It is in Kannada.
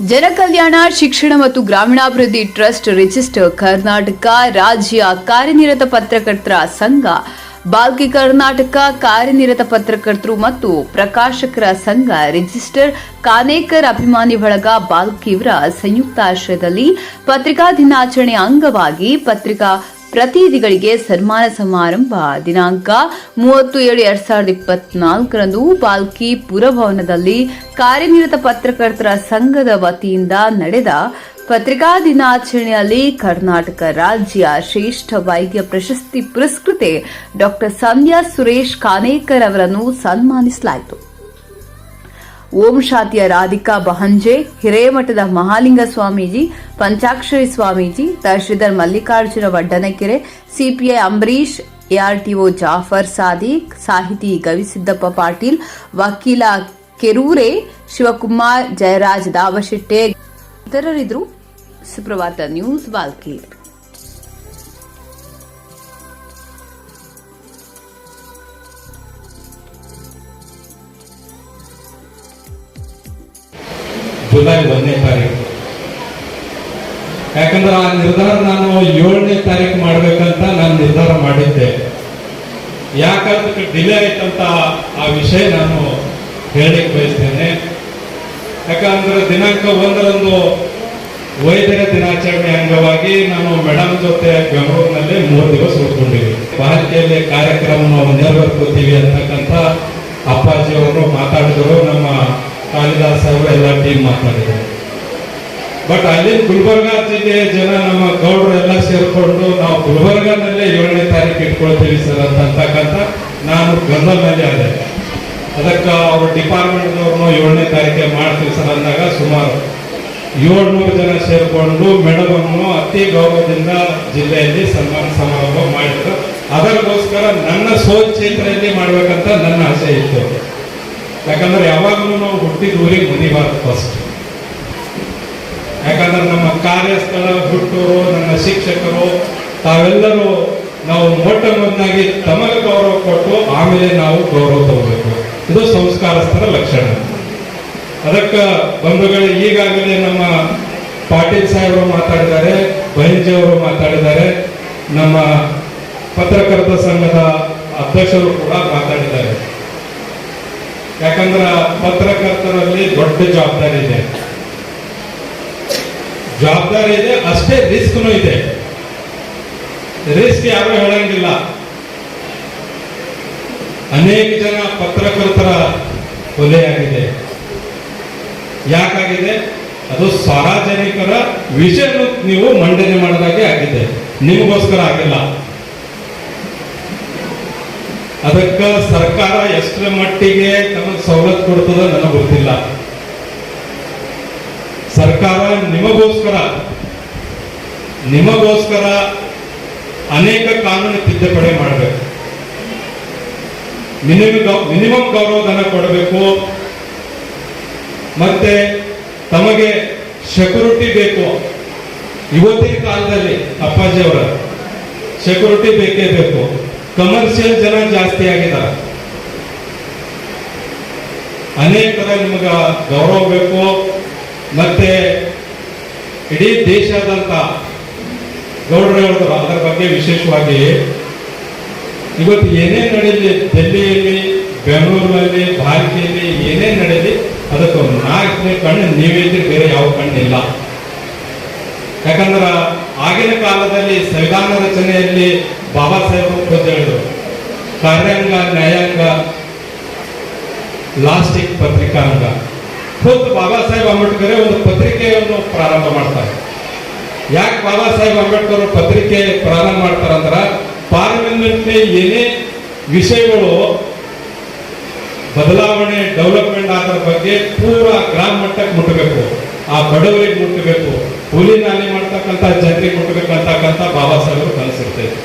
ಜನಕಲ್ಯಾಣ, ಶಿಕ್ಷಣ ಮತ್ತು ಗ್ರಾಮೀಣಾಭಿವೃದ್ಧಿ ಟ್ರಸ್ಟ್ ರಿಜಿಸ್ಟರ್ ಕರ್ನಾಟಕ ರಾಜ್ಯ ಕಾರ್ಯನಿರತ ಪತ್ರಕರ್ತರ ಸಂಘ, ಬಾಲ್ಕಿ ಕರ್ನಾಟಕ ಕಾರ್ಯನಿರತ ಪತ್ರಕರ್ತರು ಮತ್ತು ಪ್ರಕಾಶಕರ ಸಂಘ ರಿಜಿಸ್ಟರ್ ಕಾನೇಕರ್ ಅಭಿಮಾನಿ ಬಳಗ ಬಾಲ್ಕಿ ಸಂಯುಕ್ತಾಶ್ರಯದಲ್ಲಿ ಪತ್ರಿಕಾ ದಿನಾಚರಣೆ ಅಂಗವಾಗಿ ಪತ್ರಿಕಾ ಪ್ರತಿನಿಧಿಗಳಿಗೆ ಸನ್ಮಾನ ಸಮಾರಂಭ ದಿನಾಂಕ ಮೂವತ್ತು ಏಳು ಎರಡ್ ಸಾವಿರದ ಇಪ್ಪತ್ನಾಲ್ಕರಂದು ಪಾಲ್ಕಿ ಪುರಭವನದಲ್ಲಿ ಕಾರ್ಯನಿರತ ಪತ್ರಕರ್ತರ ಸಂಘದ ವತಿಯಿಂದ ನಡೆದ ಪತ್ರಿಕಾ ದಿನಾಚರಣೆಯಲ್ಲಿ ಕರ್ನಾಟಕ ರಾಜ್ಯ ಶ್ರೇಷ್ಠ ವೈದ್ಯ ಪ್ರಶಸ್ತಿ ಪುರಸ್ಕೃತೆ ಡಾಕ್ಟರ್ ಸಂಧ್ಯಾ ಸುರೇಶ್ ಕಾನೇಕರ್ ಅವರನ್ನು ಸನ್ಮಾನಿಸಲಾಯಿತು. ಓಂ ಶಾತಿಯ ರಾಧಿಕಾ ಬಹಂಜೆ, ಹಿರೇಮಠದ ಮಹಾಲಿಂಗ ಸ್ವಾಮೀಜಿ, ಪಂಚಾಕ್ಷರಿ ಸ್ವಾಮೀಜಿ ತಹಶೀಲ್ದಾರ್ ಮಲ್ಲಿಕಾರ್ಜುನ ವಡ್ಡನಕೆರೆ, ಸಿಪಿಐ ಅಂಬರೀಶ್ ಎಆರ್ಟಿಒ ಜಾಫರ್ ಸಾದಿಕ್, ಸಾಹಿತಿ ಗವಿಸಿದ್ದಪ್ಪ ಪಾಟೀಲ್, ವಕೀಲ ಕೆರೂರೆ, ಶಿವಕುಮಾರ್ ಜಯರಾಜ್ ದಾವಶೆಟ್ಟೆ. ಇತರರಿದ್ರು ಸುಪ್ರಭಾತ ನ್ಯೂಸ್ ಬಾಲ್ಕಿ. ಜುಲೈ ಒಂದನೇ ತಾರೀಕು ಯಾಕಂದ್ರೆ ಆ ನಿರ್ಧಾರ ನಾನು ಏಳನೇ ತಾರೀಕು ಮಾಡ್ಬೇಕಂತ ನಾನು ನಿರ್ಧಾರ ಮಾಡಿದ್ದೆ. ಯಾಕಂದ್ರೆ ಡಿಲೇ ಆಯ್ತಂತ ಆ ವಿಷಯ ನಾನು ಹೇಳಲಿಕ್ಕೆ ಬಯಸ್ತೇನೆ. ಯಾಕಂದ್ರೆ ದಿನಾಂಕ ಒಂದರಂದು ವೈದ್ಯರ ದಿನಾಚರಣೆ ಅಂಗವಾಗಿ ನಾನು ಮೇಡಮ್ ಜೊತೆ ಬೆಂಗಳೂರಿನಲ್ಲಿ ಮೂರು ದಿವಸ ಉಳ್ಕೊಂಡಿವಿ ಭಾರತೀಯಲ್ಲಿ ಕಾರ್ಯಕ್ರಮ ನಾವು ನೆರವೇರ್ಕೋತೀವಿ ಅಂತಕ್ಕಂಥ ಅಪ್ಪಾಜಿ ಅವರು ಮಾತಾಡಿದರು ನಮ್ಮ ಕಾಳಿದಾಸ್ ಅವರು ಎಲ್ಲ ಟೀಮ್ ಮಾತಾಡಿದ್ದಾರೆ. ಬಟ್ ಅಲ್ಲಿ ಗುಲ್ಬರ್ಗ ಜಿಲ್ಲೆಯ ಜನ ನಮ್ಮ ಗೌಡರು ಎಲ್ಲ ಸೇರ್ಕೊಂಡು ನಾವು ಗುಲ್ಬರ್ಗಾನಲ್ಲೇ ಏಳನೇ ತಾರೀಕು ಇಟ್ಕೊಳ್ತೀವಿ ಸರ್ ಅಂತ ಅಂತಕ್ಕಂಥ ನಾನು ಗಂಧಲ್ನಲ್ಲಿ ಆದೆ. ಅದಕ್ಕೆ ಅವ್ರ ಡಿಪಾರ್ಟ್ಮೆಂಟ್ನವ್ರನ್ನು ಏಳನೇ ತಾರೀಕೆ ಮಾಡ್ತೀವಿ ಸರ್ ಅಂದಾಗ ಸುಮಾರು ಏಳ್ನೂರು ಜನ ಸೇರಿಕೊಂಡು ಮೇಡಮನ್ನು ಅತಿ ಗೌರವದಿಂದ ಜಿಲ್ಲೆಯಲ್ಲಿ ಸನ್ಮಾನ ಸಮಾರಂಭ ಮಾಡಿದರು. ಅದಕ್ಕೋಸ್ಕರ ನನ್ನ ಸ್ವಚ್ಛೇತ್ರದಲ್ಲಿ ಮಾಡಬೇಕಂತ ನನ್ನ ಆಸೆ ಇತ್ತು. ಯಾಕಂದ್ರೆ ಯಾವಾಗಲೂ ನಾವು ಹುಟ್ಟಿದ ಊರಿಗೆ ಮುನಿಬಾರ್ದು ಫಸ್ಟ್ ಯಾಕಂದ್ರೆ ನಮ್ಮ ಕಾರ್ಯಸ್ಥಳ, ಹುಟ್ಟೂರು, ನನ್ನ ಶಿಕ್ಷಕರು, ತಾವೆಲ್ಲರೂ ನಾವು ಮೊಟ್ಟ ಮೊದಲಾಗಿ ತಮಗೆ ಗೌರವ ಕೊಟ್ಟು ಆಮೇಲೆ ನಾವು ಗೌರವ ತಗೋಬೇಕು. ಇದು ಸಂಸ್ಕಾರಸ್ಥರ ಲಕ್ಷಣ. ಅದಕ್ಕೆ ಬಂಧುಗಳು, ಈಗಾಗಲೇ ನಮ್ಮ ಪಾಟೀಲ್ ಸಾಹೇಬರು ಮಾತಾಡಿದ್ದಾರೆ ಬಹಿಂಜಿ ಅವರು ಮಾತಾಡಿದ್ದಾರೆ, ನಮ್ಮ ಪತ್ರಕರ್ತ ಸಂಘದ ಅಧ್ಯಕ್ಷರು ಕೂಡ ಮಾತಾಡಿದ್ದಾರೆ. ಯಾಕಂದ್ರೆ ಪತ್ರಕರ್ತರಲ್ಲಿ ದೊಡ್ಡ ಜವಾಬ್ದಾರಿ ಇದೆ. ಜವಾಬ್ದಾರಿ ಇದೆ, ಅಷ್ಟೇ ರಿಸ್ಕ್ನೂ ಇದೆ. ರಿಸ್ಕ್ ಯಾರು ಹೇಳಂಗಿಲ್ಲ. ಅನೇಕ ಜನ ಪತ್ರಕರ್ತರ ಕೊಲೆಯಾಗಿದೆ. ಯಾಕಾಗಿದೆ? ಅದು ಸಾರ್ವಜನಿಕರ ವಿಷಯ ನೀವು ಮಂಡನೆ ಮಾಡಿದಾಗೆ ಆಗಿದೆ. ನಿಮಗೋಸ್ಕರ ಆಗಿಲ್ಲ. ಅದಕ್ಕೆ ಸರ್ಕಾರ ಎಷ್ಟರ ಮಟ್ಟಿಗೆ ತಮಗೆ ಸವಲತ್ತು ಕೊಡ್ತದ ನನಗೆ ಗೊತ್ತಿಲ್ಲ. ಸರ್ಕಾರ ನಿಮಗೋಸ್ಕರ ನಿಮಗೋಸ್ಕರ ಅನೇಕ ಕಾನೂನು ತಿದ್ದುಪಡಿ ಮಾಡಬೇಕು. ಮಿನಿಮಮ್ ಮಿನಿಮಮ್ ಗೌರವಧನ ಕೊಡಬೇಕು. ಮತ್ತೆ ತಮಗೆ ಸೆಕ್ಯೂರಿಟಿ ಬೇಕು. ಇವತ್ತಿನ ಕಾಲದಲ್ಲಿ ಅಪ್ಪಾಜಿ ಅವರ ಸೆಕ್ಯೂರಿಟಿ ಬೇಕೇ ಬೇಕು. ಕಮರ್ಷಿಯಲ್ ಜನ ಜಾಸ್ತಿ ಆಗಿದ್ದಾರೆ. ಅನೇಕರ ನಿಮಗೆ ಗೌರವ ಬೇಕು, ಮತ್ತೆ ಇಡೀ ದೇಶಾದಂತ ಗೌಡರು ಹೇಳಿದ್ರು ಅದರ ಬಗ್ಗೆ ವಿಶೇಷವಾಗಿ ಇವತ್ತು ಏನೇ ನಡೀಲಿ ಡೆಲ್ಲಿಯಲ್ಲಿ ಬೆಂಗಳೂರಿನಲ್ಲಿ, ಭಾರತೀಯಲ್ಲಿ ಏನೇ ನಡೀಲಿ, ಅದಕ್ಕೆ ಒಂದು ನಾಲ್ಕನೇ ಕಣ್ಣು ನೀವಿದ್ರೆ, ಬೇರೆ ಯಾವ ಕಣ್ಣಿಲ್ಲ ಯಾಕಂದ್ರೆ ಆಗಿನ ಕಾಲದಲ್ಲಿ ಸಂವಿಧಾನ ರಚನೆಯಲ್ಲಿ ಬಾಬಾ ಸಾಹೇಬ್ ಖುದ್ದು ಹೇಳಿದರು. ಕಾರ್ಯಾಂಗ, ನ್ಯಾಯಾಂಗ, ಲಾಸ್ಟಿಕ್ ಪತ್ರಿಕಾಂಗ ಖುದ್ದು ಬಾಬಾ ಸಾಹೇಬ್ ಅಂಬೇಡ್ಕರ್ ಒಂದು ಪತ್ರಿಕೆಯನ್ನು ಪ್ರಾರಂಭ ಮಾಡ್ತಾರೆ. ಯಾಕೆ ಬಾಬಾ ಸಾಹೇಬ್ ಅಂಬೇಡ್ಕರ್ ಪತ್ರಿಕೆ ಪ್ರಾರಂಭ ಮಾಡ್ತಾರಂದ್ರ ಪಾರ್ಲಿಮೆಂಟ್ ಏನೇ ವಿಷಯಗಳು ಬದಲಾವಣೆ, ಡೆವಲಪ್ಮೆಂಟ್ ಆದ್ರ ಬಗ್ಗೆ ಪೂರ ಗ್ರಾಮ ಮಟ್ಟಕ್ಕೆ ಮುಟ್ಟಬೇಕು ಆ ಬಡವರಿಗೆ ಮುಟ್ಟಬೇಕು ಕೂಲಿ ನಾಲಿ ಮಾಡ್ತಕ್ಕಂಥ ಜನರಿಗೆ ಕೊಟ್ಟಬೇಕಂತಕ್ಕಂಥ ಬಾಬಾ ಸಾಹೇಬರು ಕನಸಿರ್ತೈತೆ.